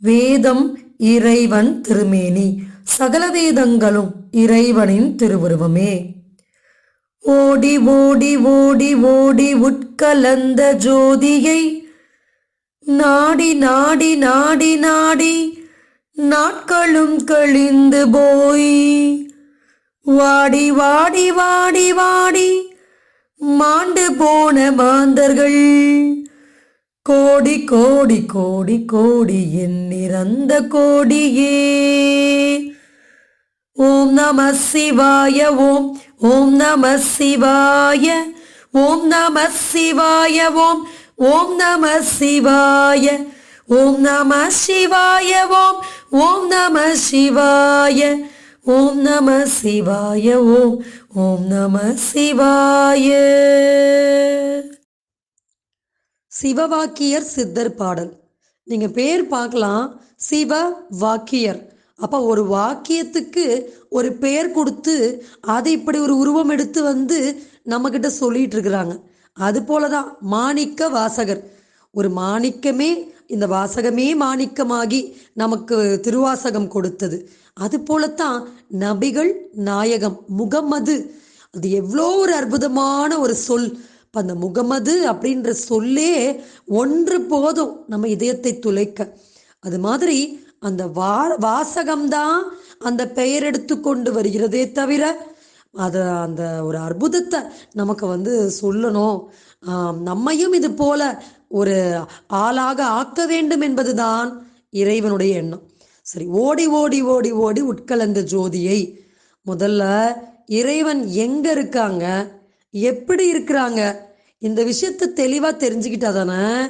வேதம் இறைவன் திருமேனி. சகல வேதங்களும் இறைவனின் திருவுருவமே. ஓடி ஓடி ஓடி ஓடி உட்கலந்த ஜோதியை நாடி நாடி நாடி நாடி நாட்களும் கழிந்து போய் வாடி வாடி வாடி வாடி மாண்டு போன மாந்தர்கள். கோடி கோடி கோடி கோடி எண்ணிறந்த கோடியே. ஓம் நம சிவாய ஓம் ஓம் நம சிவாய ஓம் நம சிவாய ஓம் ஓம் நம சிவாய ஓம் நம சிவாய ஓம் ஓம் நம சிவாய ஓம் நம சிவாய ஓம் ஓம் நம சிவாய. சிவவாக்கியர் சித்தர் பாடல். நீங்க பேர் பார்க்கலாம். சிவ வாக்கியர் அப்ப ஒரு வாக்கியத்துக்கு ஒரு பெயர் கொடுத்து அதை இப்படி ஒரு உருவம் எடுத்து வந்து நம்ம கிட்ட சொல்லிட்டு இருக்கிறாங்க. அது போலதான் மாணிக்க வாசகர். ஒரு மாணிக்கமே இந்த வாசகமே மாணிக்கமாகி நமக்கு திருவாசகம் கொடுத்தது. அது போலத்தான் நபிகள் நாயகம் முகம்மது. அது எவ்வளோ ஒரு அற்புதமான ஒரு சொல். இப்போ அந்த முகமது அப்படின்ற சொல்லே ஒன்று போதும் நம்ம இதயத்தை துளைக்க. அது மாதிரி அந்த வா வாசகம்தான் அந்த பெயர் எடுத்து கொண்டு வருகிறதே தவிர அது அந்த ஒரு அற்புதத்தை நமக்கு வந்து சொல்லணும். நம்மையும் இது போல ஒரு ஆளாக ஆக்க வேண்டும் என்பதுதான் இறைவனுடைய எண்ணம். சரி ஓடி ஓடி ஓடி ஓடி உட்கலந்த ஜோதியை முதல்ல இறைவன் எங்க இருக்காங்க? எப்படி இருக்கிறாங்க? இந்த விஷயத்த தெளிவாக தெரிஞ்சுக்கிட்டா தானே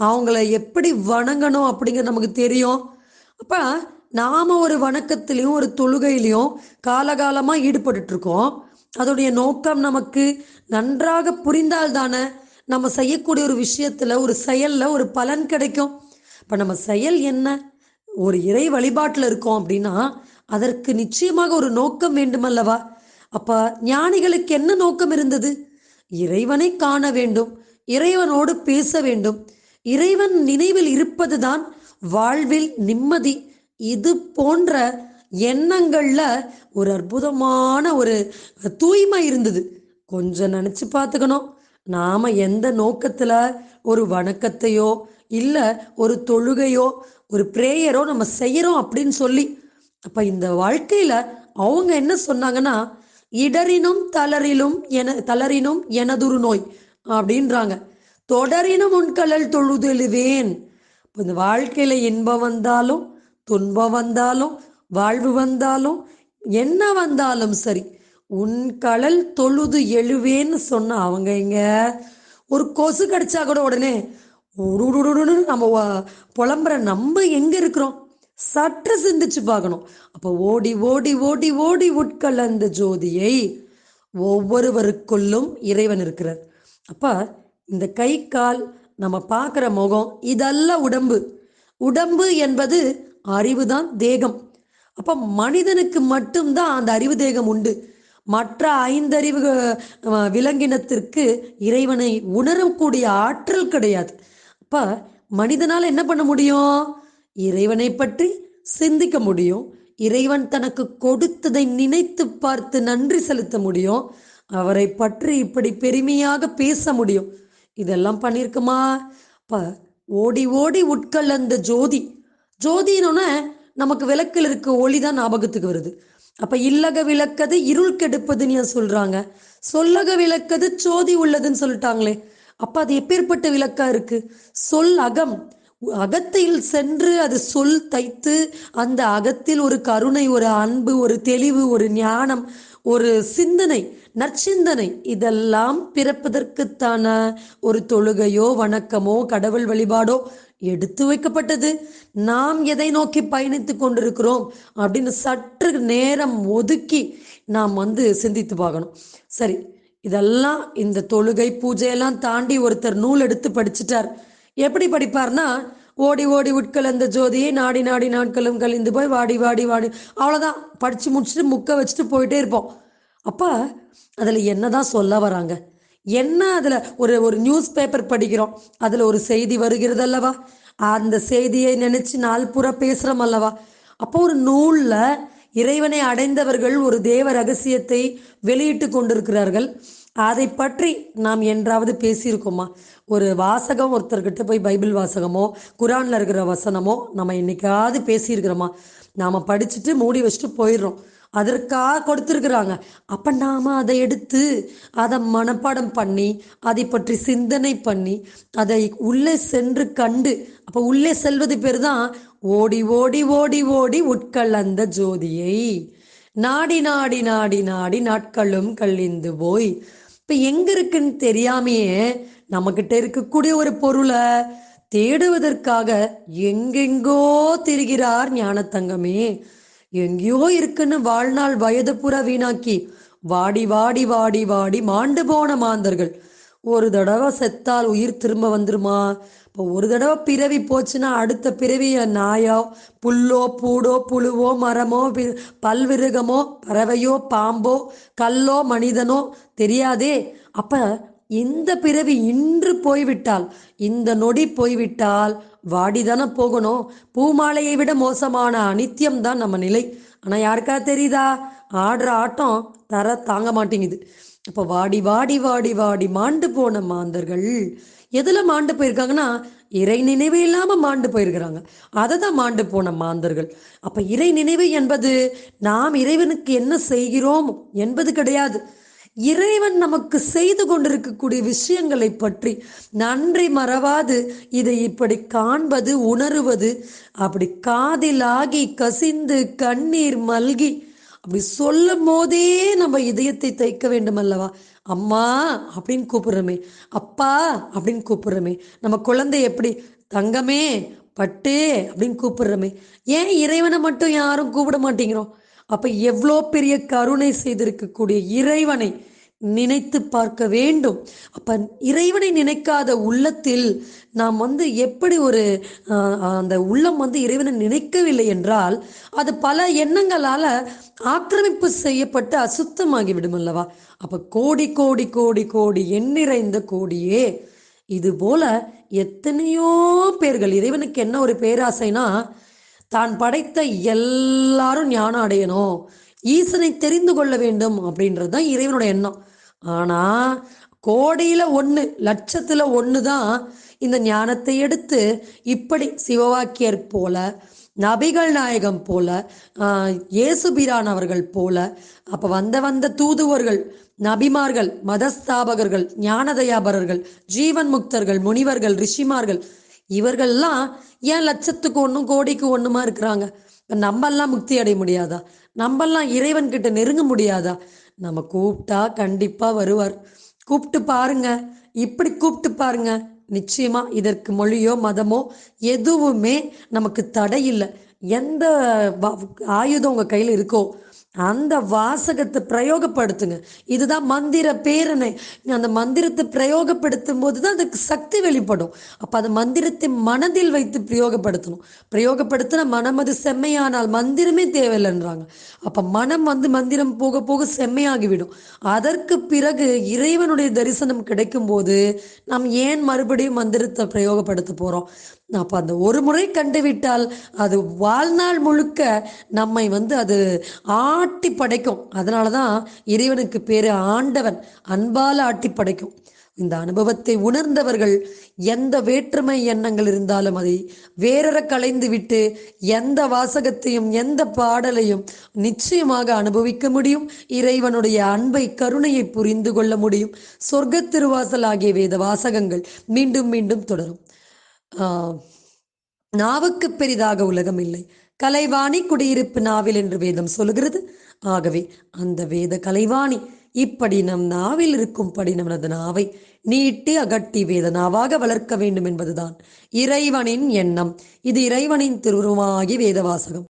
அவங்கள எப்படி வணங்கணும் அப்படிங்கிறது நமக்கு தெரியும். அப்போ நாம் ஒரு வணக்கத்திலையும் ஒரு தொழுகையிலையும் காலகாலமாக ஈடுபட்டுட்ருக்கோம். அதோடைய நோக்கம் நமக்கு நன்றாக புரிந்தால் தானே நம்ம செய்யக்கூடிய ஒரு விஷயத்தில் ஒரு செயலில் ஒரு பலன் கிடைக்கும். இப்போ நம்ம செயல் என்ன? ஒரு இறை வழிபாட்டில் இருக்கோம் அப்படின்னா அதற்கு நிச்சயமாக ஒரு நோக்கம் வேண்டுமல்லவா? அப்ப ஞானிகளுக்கு என்ன நோக்கம் இருந்தது? இறைவனை காண வேண்டும் இறைவனோடு பேச வேண்டும். இறைவன் நினைவில் இருப்பதுதான் வாழ்வில் நிம்மதி. இது போன்ற எண்ணங்கள்ல ஒரு அற்புதமான ஒரு தூய்மை இருந்தது. கொஞ்சம் நினைச்சு பார்த்துக்கணும். நாம எந்த நோக்கத்துல ஒரு வணக்கத்தையோ இல்ல ஒரு தொழுகையோ ஒரு பிரேயரோ நம்ம செய்யறோம் அப்படின்னு சொல்லி அப்ப இந்த வாழ்க்கையில அவங்க என்ன சொன்னாங்கன்னா இடரினும் தளரிலும் என தளரினும் எனதுரு நோய் அப்படின்றாங்க. தொடரினும் உன்கலல் தொழுதெழுவேன். இந்த வாழ்க்கையில இன்பம் வந்தாலும் துன்பம் வந்தாலும் வாழ்வு வந்தாலும் என்ன வந்தாலும் சரி உன் கடல் தொழுது எழுவேன்னு சொன்ன அவங்க இங்க ஒரு கொசு கடிச்சா கூட உடனே நம்ம புலம்புற நம்ம எங்க இருக்கிறோம்? சற்று சிந்திச்சு பார்க்கணும். அப்ப ஓடி ஓடி ஓடி ஓடி உட்கலந்த ஜோதியை ஒவ்வொருவருக்குள்ளும் இறைவன் இருக்கிறார். அப்ப இந்த கை கால் நம்ம பார்க்குற முகம் இதெல்லாம் உடம்பு. உடம்பு என்பது அறிவுதான் தேகம். அப்ப மனிதனுக்கு மட்டும்தான் அந்த அறிவு தேகம் உண்டு. மற்ற ஐந்தறிவு விலங்கினத்திற்கு இறைவனை உணரக்கூடிய ஆற்றல் கிடையாது. அப்ப மனிதனால் என்ன பண்ண முடியும்? இறைவனை பற்றி சிந்திக்க முடியும். இறைவன் தனக்கு கொடுத்ததை நினைத்து பார்த்து நன்றி செலுத்த முடியும். அவரை பற்றி இப்படி பெருமையாக பேச முடியும். இதெல்லாம் பண்ணியிருக்குமா அப்ப ஓடி ஓடி உட்கலந்த ஜோதி. ஜோதினோட நமக்கு விளக்கில் இருக்க ஒளி தான் ஞாபகத்துக்கு வருது. அப்ப இல்லக விளக்கது இருள் கெடுப்பதுன்னு ஏன் சொல்றாங்க? சொல்லக விளக்கது ஜோதி உள்ளதுன்னு சொல்லிட்டாங்களே. அப்ப அது எப்பேற்பட்ட விளக்கா இருக்கு? சொல் அகம் அகத்தில் சென்று அது சொல் தைத்து அந்த அகத்தில் ஒரு கருணை ஒரு அன்பு ஒரு தெளிவு ஒரு ஞானம் ஒரு சிந்தனை நற்சிந்தனை இதெல்லாம் பிறப்பதற்குத்தான ஒரு தொழுகையோ வணக்கமோ கடவுள் வழிபாடோ எடுத்து வைக்கப்பட்டது. நாம் எதை நோக்கி பயணித்து கொண்டிருக்கிறோம் அப்படின்னு சற்று நேரம் ஒதுக்கி நாம் வந்து சிந்தித்து பார்க்கணும். சரி இதெல்லாம் இந்த தொழுகை பூஜையெல்லாம் தாண்டி ஒருத்தர் நூல் எடுத்து படிச்சிட்டார். எப்படி படிப்பார்னா ஓடி ஓடி உட்கலந்த ஜோதியை நாடி நாடி நாட்களும் கழிந்து போய் வாடி வாடி வாடி. அவ்வளோதான் படித்து முடிச்சுட்டு முக்க வச்சுட்டு போயிட்டே இருப்போம். அப்போ அதில் என்ன என்னதான் சொல்ல வராங்க? என்ன அதில் ஒரு ஒரு நியூஸ் பேப்பர் படிக்கிறோம். அதில் ஒரு செய்தி வருகிறது அல்லவா? அந்த செய்தியை நினச்சி நாள் பூரா பேசுகிறோம் அல்லவா? அப்போ ஒரு நூலில் இறைவனை அடைந்தவர்கள் ஒரு தேவ ரகசியத்தை வெளியிட்டு கொண்டிருக்கிறார்கள். அதை பற்றி நாம் என்றாவது பேசியிருக்கோமா? ஒரு வாசகம் ஒருத்தர்கிட்ட போய் பைபிள் வாசகமோ குரானில் இருக்கிற வசனமோ நம்ம என்னைக்காவது பேசியிருக்கிறோமா? நாம் படிச்சுட்டு மூடி வச்சுட்டு போயிடுறோம். அதற்காக கொடுத்துருக்குறாங்க. அப்போ நாம் அதை எடுத்து அதை மனப்பாடம் பண்ணி அதை பற்றி சிந்தனை பண்ணி அதை உள்ளே சென்று கண்டு அப்போ உள்ளே செல்வது பேர் தான் ஓடி ஓடி ஓடி ஓடி உட்கலந்த ஜோதியை. நாடி நாடி நாடி நாடி நாட்களும் கழிந்து போய் இப்ப எங்க இருக்குன்னு தெரியாமையே கிட்ட இருக்கக்கூடிய ஒரு பொருளை தேடுவதற்காக எங்கெங்கோ திரிகிறார் ஞானத்தங்கமே. எங்கேயோ இருக்குன்னு வாழ்நாள் வயது புற வீணாக்கி வாடி வாடி வாடி வாடி மாண்டு போன மாந்தர்கள். ஒரு தடவை செத்தால் உயிர் திரும்ப வந்துருமா? இப்போ ஒரு தடவை பிறவி போச்சுன்னா அடுத்த பிறவிய நாயோ புல்லோ பூடோ புழுவோ மரமோ பல்விருகமோ பறவையோ பாம்போ கல்லோ மனிதனோ தெரியாதே. அப்ப இந்த பிறவி இன்று போய்விட்டால் இந்த நொடி போய்விட்டால் வாடிதானே போகணும். பூமாலையை விட மோசமான அனித்தியம் தான் நம்ம நிலை. ஆனா யாருக்கா தெரியுதா? ஆடுற ஆட்டம் தர தாங்க மாட்டேங்குது. அப்போ வாடி வாடி வாடி வாடி மாண்டு போன மாந்தர்கள் எதுல மாண்டு போயிருக்காங்கன்னா இறை நினைவு இல்லாம மாண்டு போயிருக்கிறாங்க. அதை தான் மாண்டு போன மாந்தர்கள். அப்ப இறை நினைவு என்பது நாம் இறைவனுக்கு என்ன செய்கிறோம் என்பது கிடையாது. இறைவன் நமக்கு செய்து கொண்டிருக்கக்கூடிய விஷயங்களை பற்றி நன்றி மறவாது இதை இப்படி காண்பது உணருவது அப்படி காதிலாகி கசிந்து கண்ணீர் மல்கி அப்படி சொல்லும் போதே நம்ம இதயத்தை தைக்க வேண்டும் அல்லவா அம்மா அப்படின்னு கூப்பிடுறோமே. அப்பா அப்படின்னு கூப்பிடுறோமே. நம்ம குழந்தை எப்படி? தங்கமே பட்டு அப்படின்னு கூப்பிடுறோமே. ஏன் இறைவனை மட்டும் யாரும் கூப்பிட மாட்டேங்கிறோம்? அப்ப எவ்வளோ பெரிய கருணை செய்திருக்கக்கூடிய இறைவனை நினைத்து பார்க்க வேண்டும். அப்ப இறைவனை நினைக்காத உள்ளத்தில் நாம் வந்து எப்படி ஒரு அந்த உள்ளம் வந்து இறைவனை நினைக்கவில்லை என்றால் அது பல எண்ணங்களால ஆக்கிரமிப்பு செய்யப்பட்டு அசுத்தமாகி விடும் அல்லவா? அப்ப கோடி கோடி கோடி கோடி எண்ணிறைந்த கோடியே. இது போல எத்தனையோ பேர்கள் இறைவனுக்கு என்ன ஒரு பேராசைனா தான் படைத்த எல்லாரும் ஞானம் அடையணும் ஈசனை தெரிந்து கொள்ள வேண்டும் அப்படின்றது தான் இறைவனோட எண்ணம். ஆனா கோடியில ஒண்ணு லட்சத்துல ஒண்ணுதான் இந்த ஞானத்தை எடுத்து இப்படி சிவவாக்கியர் போல நபிகள் நாயகம் போல ஆஹ், இயேசுபிரான் அவர்கள் போல அப்ப வந்த வந்த தூதுவர்கள் நபிமார்கள் மதஸ்தாபகர்கள் ஞானதயாபரர்கள் ஜீவன் முக்தர்கள் முனிவர்கள் ரிஷிமார்கள் இவர்கள்லாம் ஏன் லட்சத்துக்கு ஒன்றும் கோடிக்கு ஒண்ணுமா இருக்கிறாங்க? நம்ம நம்மெல்லாம் முக்தி அடைய முடியாதா? நம்மெல்லாம் இறைவன் கிட்ட நெருங்க முடியாதா? நம்ம கூப்பிட்டா கண்டிப்பா வருவார். கூப்பிட்டு பாருங்க. இப்படி கூப்பிட்டு பாருங்க. நிச்சயமா இதற்கு மொழியோ மதமோ எதுவுமே நமக்கு தடை இல்லை எந்த ஆயுதம் உங்க கையில இருக்கோ அந்த வாசகத்தை பிரயோகப்படுத்துங்க. இதுதான் மந்திர பேரணை. அந்த மந்திரத்தை பிரயோகப்படுத்தும் போது தான் அதுக்கு சக்தி வெளிப்படும். அப்ப அந்த மந்திரத்தை மனதில் வைத்து பிரயோகப்படுத்தணும். பிரயோகப்படுத்தின மனம் அது செம்மையானால் மந்திரமே தேவையில்லைன்றாங்க. அப்ப மனம் வந்து மந்திரம் போக போக செம்மையாகிவிடும். அதற்கு பிறகு இறைவனுடைய தரிசனம் கிடைக்கும் போது நாம் ஏன் மறுபடியும் மந்திரத்தை பிரயோகப்படுத்த போறோம்? அப்ப அந்த ஒரு முறை கண்டுவிட்டால் அது வாழ்நாள் முழுக்க நம்மை வந்து அது ஆட்டி படைக்கும். அதனாலதான் இறைவனுக்கு பேரு ஆண்டவன் அன்பால் ஆட்டி படைக்கும். இந்த அனுபவத்தை உணர்ந்தவர்கள் எந்த வேற்றுமை எண்ணங்கள் இருந்தாலும் அதை வேறற களைந்து விட்டு எந்த வாசகத்தையும் எந்த பாடலையும் நிச்சயமாக அனுபவிக்க முடியும். இறைவனுடைய அன்பை கருணையை புரிந்து கொள்ள முடியும். சொர்க்க திருவாசல் ஆகிய வேத வாசகங்கள் மீண்டும் மீண்டும் தொடரும். நாவுக்கு பெரிதாக உலகம் இல்லை. கலைவாணி குடியிருப்பு நாவில் என்று வேதம் சொல்லுகிறது. ஆகவே அந்த வேத கலைவாணி இப்படி நம் நாவில் இருக்கும்படி நமது நாவை நீட்டி அகட்டி வேத நாவாக வளர்க்க வேண்டும் என்பதுதான் இறைவனின் எண்ணம். இது இறைவனின் திருவுருவாகி வேத வாசகம்